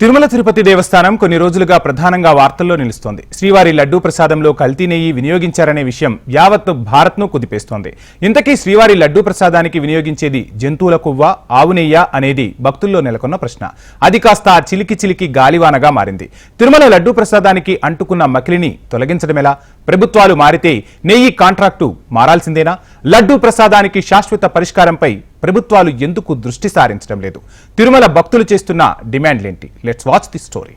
తిరుమల తిరుపతి దేవస్థానం కొన్ని రోజులుగా ప్రధానంగా వార్తల్లో నిలుస్తోంది. శ్రీవారి లడ్డూ ప్రసాదంలో కల్తీ నెయ్యి వినియోగించారనే విషయం యావత్ భారత్ను కుదిపేస్తోంది. ఇంతకీ శ్రీవారి లడ్డూ ప్రసాదానికి వినియోగించేది జంతువుల కొవ్వ ఆవు నెయ్య అనేది భక్తుల్లో నెలకొన్న ప్రశ్న. అది కాస్త చిలికి చిలికి గాలివానగా మారింది. తిరుమల లడ్డూ ప్రసాదానికి అంటుకున్న మకిలిని తొలగించడమెలా? ప్రభుత్వాలు మారితే నెయ్యి కాంట్రాక్టు మారాల్సిందేనా? లడ్డూ ప్రసాదానికి శాశ్వత పరిష్కారంపై ప్రభుత్వాలు ఎందుకు దృష్టి సారించడం లేదు? తిరుమల భక్తులు చేస్తున్న డిమాండ్లేంటి? Let's watch the story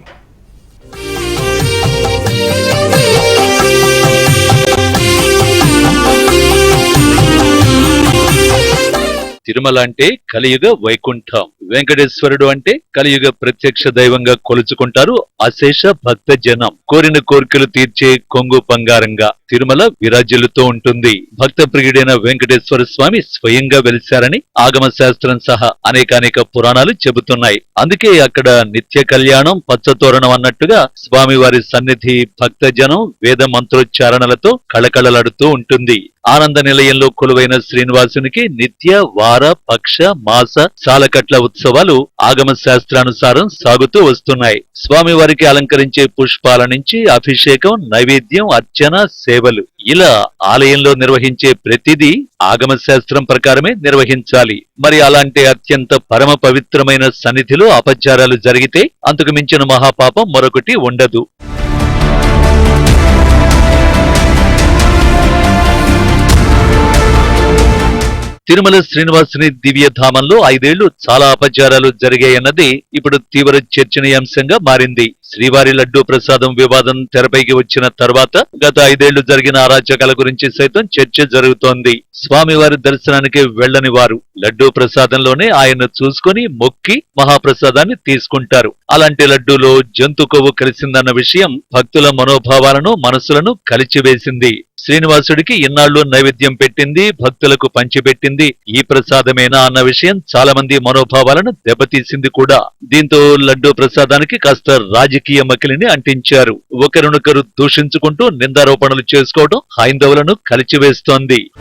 Tirumala అంటే కలియుగ వైకుంఠం. వెంకటేశ్వరుడు అంటే కలియుగ ప్రత్యక్ష దైవంగా కొలుచుకుంటారు అశేష భక్త జనం కోరిన కోరికలు తీర్చే కొంగు బంగారంగా తిరుమల విరాజిల్లుతూ ఉంటుంది. భక్త ప్రియుడైన వెంకటేశ్వర స్వామి స్వయంగా వెలిశారని ఆగమ శాస్త్రం సహా అనేకానేక పురాణాలు చెబుతున్నాయి. అందుకే అక్కడ నిత్య కళ్యాణం పచ్చతోరణం అన్నట్టుగా స్వామివారి సన్నిధి భక్త జనం వేద మంత్రోచ్చారణలతో కళకళలాడుతూ ఉంటుంది. ఆనంద నిలయంలో కొలువైన శ్రీనివాసునికి నిత్య వార పక్ష మాస సాలకట్ల ఉత్సవాలు ఆగమ శాస్త్రానుసారం సాగుతూ వస్తున్నాయి. స్వామివారికి అలంకరించే పుష్పాల నుంచి అభిషేకం నైవేద్యం అర్చన సేవలు. ఇలా ఆలయంలో నిర్వహించే ప్రతిదీ ఆగమ శాస్త్రం ప్రకారమే నిర్వహించాలి. మరి అలాంటి అత్యంత పరమ పవిత్రమైన సన్నిధిలో అపచారాలు జరిగితే అంతకు మించిన మహాపాపం మరొకటి ఉండదు. తిరుమల శ్రీనివాసుని దివ్యధామంలో ఐదేళ్ళు చాలా అపచారాలు జరిగాయన్నది ఇప్పుడు తీవ్ర చర్చనీయాంశంగా మారింది. శ్రీవారి లడ్డూ ప్రసాదం వివాదం తెరపైకి వచ్చిన తర్వాత గత ఐదేళ్ళు జరిగిన అరాచకాల గురించి సైతం చర్చ జరుగుతోంది. స్వామివారి దర్శనానికి వెళ్ళని వారు లడ్డూ ప్రసాదంలోనే ఆయన చూసుకొని మొక్కి మహాప్రసాదాన్ని తీసుకుంటారు. అలాంటి లడ్డూలో జంతు కొవ్వు కలిసిందన్న విషయం భక్తుల మనోభావాలను మనసులను కలిచివేసింది. శ్రీనివాసుడికి ఇన్నాళ్ళు నైవేద్యం పెట్టింది భక్తులకు పంచిపెట్టింది. ఈ ప్రసాదమేనా అన్న విషయం చాలా మంది మనోభావాలను దెబ్బతీసింది కూడా. దీంతో లడ్డూ ప్రసాదానికి కాస్త రాజకీయ మకిలిని అంటించారు. ఒకరినొకరు దూషించుకుంటూ నిందారోపణలు చేసుకోవడం హైందవులను కలిచివేస్తోంది.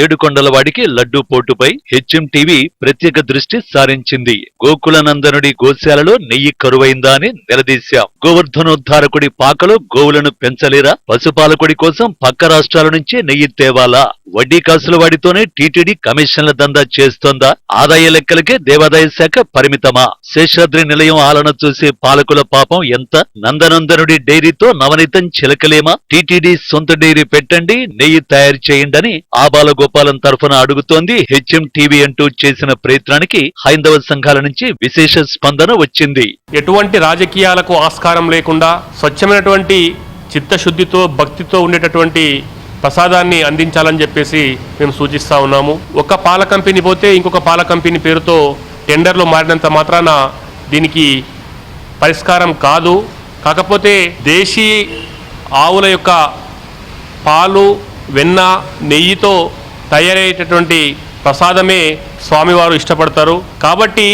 ఏడుకొండలవాడికి లడ్డూ పోటుపై హెచ్ఎం టీవీ ప్రత్యేక దృష్టి సారించింది. గోకులనందనుడి గోశాలలో నెయ్యి కరువైందా అని నిలదీశాం. గోవర్ధనోద్ధారకుడి పాకలో గోవులను పెంచలేరా? పశుపాలకుడి కోసం పక్క రాష్ట్రాల నుంచే నెయ్యి తేవాలా? వడ్డీ కాసుల వాడితోనే టీటీడీ కమిషన్ల దందా చేస్తోందా? ఆదాయ లెక్కలకే దేవాదాయ శాఖ పరిమితమా? శేషాద్రి నిలయం ఆలన చూసే పాలకుల పాపం ఎంత? నందనందనుడి డైరీతో నవనీతం చిలకలేమా? టీటీడీ సొంత డైరీ పెట్టండి నెయ్యి తయారు చేయండి ఆబాల గోపాలం తరఫున అడుగుతోంది. హెచ్ఎం టీవీ అంటూ చేసిన ప్రయత్నానికి హైందవ సంఘాల నుంచి విశేష స్పందన వచ్చింది. ఎటువంటి రాజకీయాలకు ఆస్కారం లేకుండా స్వచ్ఛమైనటువంటి చిత్తశుద్ధితో భక్తితో ఉండేటటువంటి ప్రసాదాన్ని అందించాలని చెప్పేసి మేము సూచిస్తా ఉన్నాము. ఒక పాల కంపెనీ పోతే ఇంకొక పాల కంపెనీ పేరుతో టెండర్లు మారినంత మాత్రాన దీనికి పరిష్కారం కాదు. కాకపోతే దేశీ ఆవుల యొక్క పాలు వెన్న నెయ్యితో తయారయ్యేటటువంటి ప్రసాదమే స్వామివారు ఇష్టపడతారు. కాబట్టి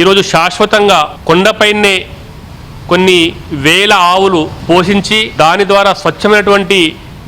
ఈరోజు శాశ్వతంగా కొండపైనే కొన్ని వేల ఆవులు పోషించి దాని ద్వారా స్వచ్ఛమైనటువంటి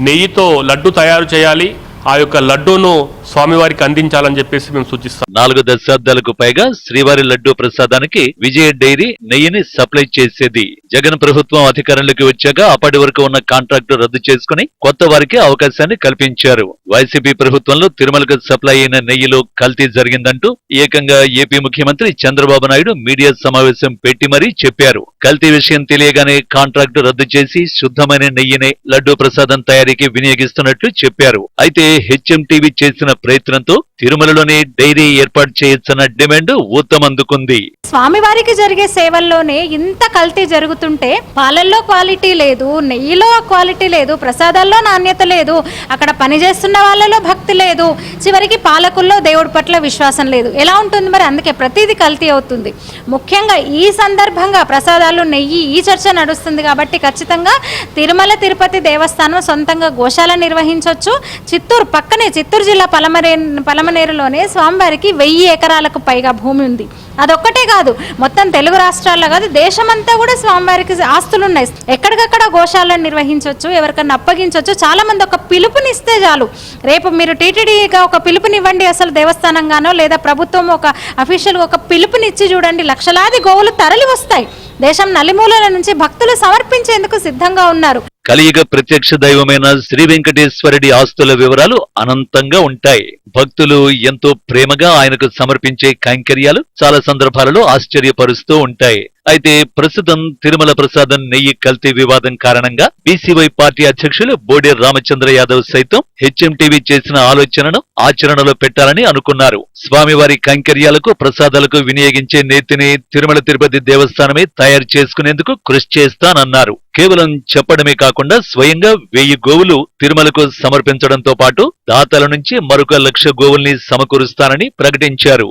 నెయ్యితో లడ్డు తయారు చేయాలి. ఆ యొక్క లడ్డూను స్వామివారికి అందించాలని చెప్పేసి మేము సూచిస్తాం. నాలుగు దశాబ్దాలకు పైగా శ్రీవారి లడ్డూ ప్రసాదానికి విజయ డైరీ నెయ్యిని సప్లై చేసేది. జగన్ ప్రభుత్వం అధికారంలోకి వచ్చాక అప్పటి వరకు ఉన్న కాంట్రాక్టు రద్దు చేసుకుని కొత్త వారికి అవకాశాన్ని కల్పించారు. వైసీపీ ప్రభుత్వంలో తిరుమలకు సప్లై అయిన నెయ్యిలో కల్తీ జరిగిందంటూ ఏకంగా ఏపీ ముఖ్యమంత్రి చంద్రబాబు నాయుడు మీడియా సమావేశం పెట్టి మరీ చెప్పారు. కల్తీ విషయం తెలియగానే కాంట్రాక్టు రద్దు చేసి శుద్ధమైన నెయ్యిని లడ్డూ ప్రసాదం తయారీకి వినియోగిస్తున్నట్లు చెప్పారు. అయితే హెచ్ఎం చేసిన ప్రయత్నంతో తిరుమలలోనే డైరీ ఏర్పాటు చేయొచ్చన్న డిమాండ్ ఊతమందుకుంది. స్వామివారికి జరిగే సేవల్లోనే ఇంత కల్తీ జరుగుతుంటే పాలల్లో క్వాలిటీ లేదు నెయ్యిలో క్వాలిటీ లేదు ప్రసాదాల్లో నాణ్యత లేదు అక్కడ పనిచేస్తున్న వాళ్ళలో భక్తి లేదు చివరికి పాలకుల్లో దేవుడి పట్ల విశ్వాసం లేదు. ఎలా ఉంటుంది మరి? అందుకే ప్రతిదీ కల్తీ అవుతుంది. ముఖ్యంగా ఈ సందర్భంగా ప్రసాదాలు నెయ్యి ఈ చర్చ నడుస్తుంది కాబట్టి ఖచ్చితంగా తిరుమల తిరుపతి దేవస్థానం సొంతంగా గోశాల నిర్వహించవచ్చు చిత్తూరు చిత్తూరు పక్కనే చిత్తూరు జిల్లా పలమరే పలమనేరులోనే స్వామివారికి వెయ్యి ఎకరాలకు పైగా భూమి ఉంది. అదొక్కటే కాదు మొత్తం తెలుగు రాష్ట్రాల్లో కాదు దేశమంతా కూడా స్వామివారికి ఆస్తులు ఉన్నాయి ఎక్కడికక్కడ గోశాలను నిర్వహించవచ్చు ఎవరికన్నా అప్పగించవచ్చు చాలా మంది ఒక పిలుపునిస్తే చాలు. రేపు మీరు టీటీడీగా ఒక పిలుపునివ్వండి అసలు దేవస్థానంగానో లేదా ప్రభుత్వం ఒక అఫీషియల్ ఒక పిలుపునిచ్చి చూడండి లక్షలాది గోవులు తరలి వస్తాయి దేశం నలుమూలల నుంచి భక్తులు సమర్పించేందుకు సిద్ధంగా ఉన్నారు. కలియుగ ప్రత్యక్ష దైవమైన శ్రీ వెంకటేశ్వరుడి ఆస్తుల వివరాలు అనంతంగా ఉంటాయి. భక్తులు ఎంతో ప్రేమగా ఆయనకు సమర్పించే కైంకర్యాలు చాలా సందర్భాలలో ఆశ్చర్యపరుస్తూ ఉంటాయి. అయితే ప్రస్తుతం తిరుమల ప్రసాదం నెయ్యి కల్తీ వివాదం కారణంగా బీసీవై పార్టీ అధ్యక్షులు బోడే రామచంద్ర యాదవ్ సైతం హెచ్ఎంటీవీ చేసిన ఆలోచనను ఆచరణలో పెట్టాలని అనుకున్నారు. స్వామివారి కైంకర్యాలకు ప్రసాదాలకు వినియోగించే నేతిని తిరుమల తిరుపతి దేవస్థానమే తయారు చేసుకునేందుకు కృషి చేస్తానన్నారు. కేవలం చెప్పడమే కాకుండా స్వయంగా వెయ్యి గోవులు తిరుమలకు సమర్పించడంతో పాటు దాతల నుంచి మరొక లక్ష గోవుల్ని సమకూరుస్తానని ప్రకటించారు.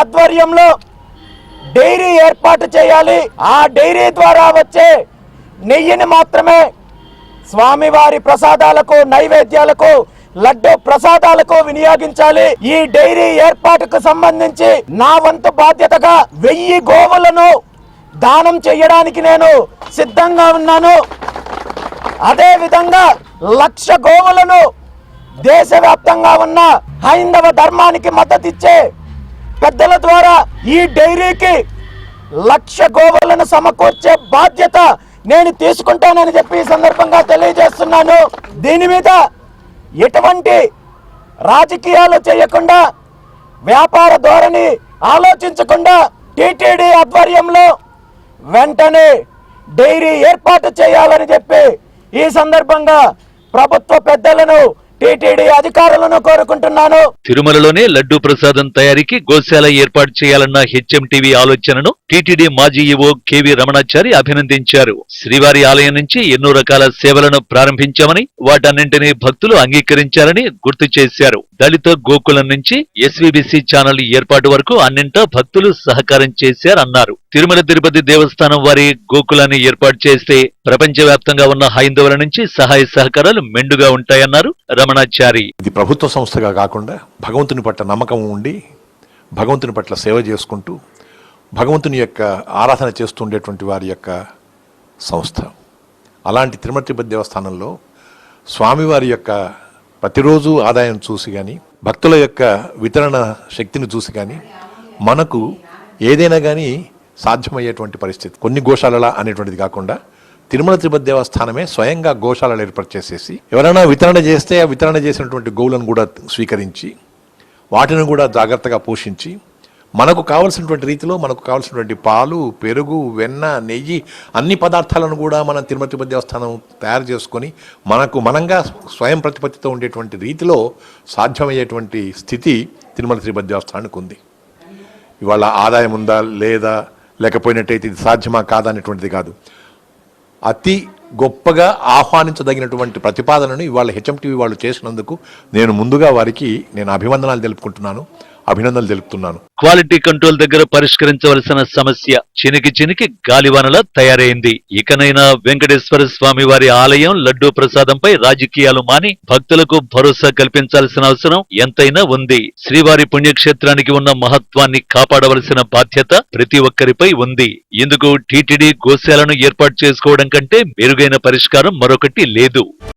ఆధ్వర్యంలో డైరీ ఏర్పాటు చేయాలి. ఆ డైరీ ద్వారా వచ్చే నెయ్యిని మాత్రమే స్వామివారి ప్రసాదాలకు నైవేద్యాలకు లడ్డు ప్రసాదాలకు వినియోగించాలి. ఈ డైరీ ఏర్పాటుకు సంబంధించి నా వంతు బాధ్యతగా వెయ్యి గోవులను దానం చేయడానికి నేను సిద్ధంగా ఉన్నాను. అదే విధంగా లక్ష గోవులను దేశవ్యాప్తంగా ఉన్న హైందవ ధర్మానికి మద్దతిచ్చే పెద్దల ద్వారా ఈ డైరీకి లక్ష గోవులను సమకూర్చే బాధ్యత నేను తీసుకుంటానని చెప్పి ఈ సందర్భంగా తెలియజేస్తున్నాను. దీని మీద ఎటువంటి రాజకీయాలు చేయకుండా వ్యాపార ధోరణి ఆలోచించకుండా టీటీడీ ఆధ్వర్యంలో వెంటనే డైరీ ఏర్పాటు చేయాలని చెప్పి ఈ సందర్భంగా ప్రభుత్వ పెద్దలను టీటీడీ అధికారులను కోరుకుంటున్నాను. తిరుమలలోనే లడ్డూ ప్రసాదం తయారీకి గోశాల ఏర్పాటు చేయాలన్న హెచ్ఎంటీవీ ఆలోచనను టీటీడీ మాజీ ఈవో కెవి రమణాచారి అభినందించారు. శ్రీవారి ఆలయం నుంచి ఎన్నో రకాల సేవలను ప్రారంభించామని వాటన్నింటినీ భక్తులు అంగీకరించారని గుర్తు చేశారు. దళిత గోకులం నుంచి ఎస్వీబీసీ ఛానల్ ఏర్పాటు వరకు అన్నింటా భక్తులు సహకారం చేశారన్నారు. తిరుమల తిరుపతి దేవస్థానం వారి గోకులాన్ని ఏర్పాటు చేస్తే ప్రపంచవ్యాప్తంగా ఉన్న హైందవుల నుంచి సహాయ సహకారాలు మెండుగా ఉంటాయన్నారు రమణాచారి. ఇది ప్రభుత్వ సంస్థగా కాకుండా భగవంతుని పట్ల నమ్మకం ఉండి భగవంతుని పట్ల సేవ చేసుకుంటూ భగవంతుని యొక్క ఆరాధన చేస్తుండేటువంటి వారి యొక్క సంస్థ. అలాంటి తిరుమల తిరుపతి దేవస్థానంలో స్వామివారి యొక్క ప్రతిరోజు ఆదాయం చూసి కానీ భక్తుల యొక్క వితరణ శక్తిని చూసి కానీ మనకు ఏదైనా కానీ సాధ్యమయ్యేటువంటి పరిస్థితి. కొన్ని గోశాలలా అనేటువంటిది కాకుండా తిరుమల తిరుపతి దేవస్థానమే స్వయంగా గోశాలలు ఏర్పాటు చేసేసి ఎవరైనా వితరణ చేస్తే ఆ వితరణ చేసినటువంటి గోవులను కూడా స్వీకరించి వాటిని కూడా జాగ్రత్తగా పోషించి మనకు కావలసినటువంటి రీతిలో మనకు కావలసినటువంటి పాలు పెరుగు వెన్న నెయ్యి అన్ని పదార్థాలను కూడా మనం తిరుమల తిరుపతి దేవస్థానం తయారు చేసుకొని మనకు మనంగా స్వయం ప్రతిపత్తితో ఉండేటువంటి రీతిలో సాధ్యమయ్యేటువంటి స్థితి తిరుమల తిరుపతి దేవస్థానానికి ఉంది. ఇవాళ ఆదాయం ఉందా? లేదా? లేకపోయినట్టయితే ఇది సాధ్యమా? కాదా? అనేటువంటిది కాదు. అతి గొప్పగా ఆహ్వానించదగినటువంటి ప్రతిపాదనను ఇవాళ హెచ్ఎంటీవీ వాళ్ళు చేసినందుకు నేను ముందుగా వారికి నేను అభివందనాలు తెలుపుకుంటున్నాను. అభినందనలు తెలుపుతున్నాను. క్వాలిటీ కంట్రోల్ దగ్గర పరిష్కరించవలసిన సమస్య చినికి చినికి గాలివానలా తయారైంది. ఇకనైనా వెంకటేశ్వర స్వామి వారి ఆలయం లడ్డూ ప్రసాదంపై రాజకీయాలు మాని భక్తులకు భరోసా కల్పించాల్సిన అవసరం ఎంతైనా ఉంది. శ్రీవారి పుణ్యక్షేత్రానికి ఉన్న మహత్వాన్ని కాపాడవలసిన బాధ్యత ప్రతి ఒక్కరిపై ఉంది. ఇందుకు టీటీడీ గోశాలను ఏర్పాటు చేసుకోవడం కంటే మెరుగైన పరిష్కారం మరొకటి లేదు.